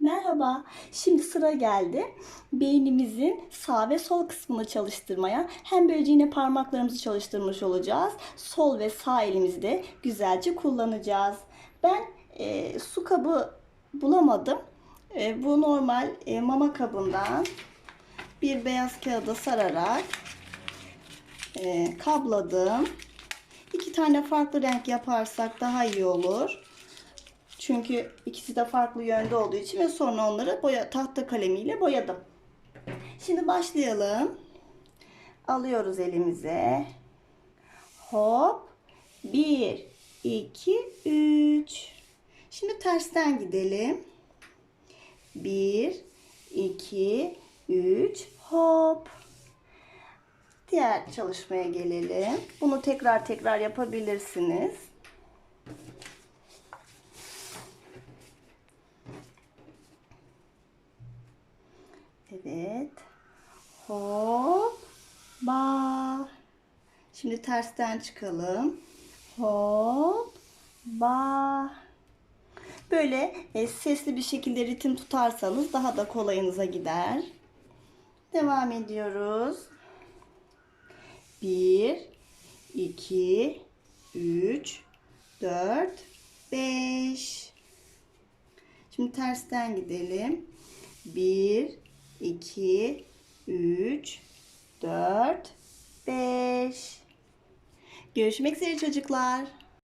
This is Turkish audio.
Merhaba. Şimdi sıra geldi. Beynimizin sağ ve sol kısmını çalıştırmaya. Hem böylece yine parmaklarımızı çalıştırmış olacağız. Sol ve sağ elimizi de güzelce kullanacağız. Ben e, su kabı bulamadım. E, bu normal e, mama kabından bir beyaz kağıda sararak e, kabladım. İki tane farklı renk yaparsak daha iyi olur. Çünkü ikisi de farklı yönde olduğu için ve sonra onları boya tahta kalemiyle boyadım. Şimdi başlayalım. Alıyoruz elimize. Hop. 1 2 3. Şimdi tersten gidelim. 1 2 3 hop. Diğer çalışmaya gelelim. Bunu tekrar tekrar yapabilirsiniz. Evet. Hop. Ba. Şimdi tersten çıkalım. Hop. Ba. Böyle e, sesli bir şekilde ritim tutarsanız daha da kolayınıza gider. Devam ediyoruz. 1 2 3 4 5 Şimdi tersten gidelim. 1 2 3 4 5 Görüşmek üzere çocuklar.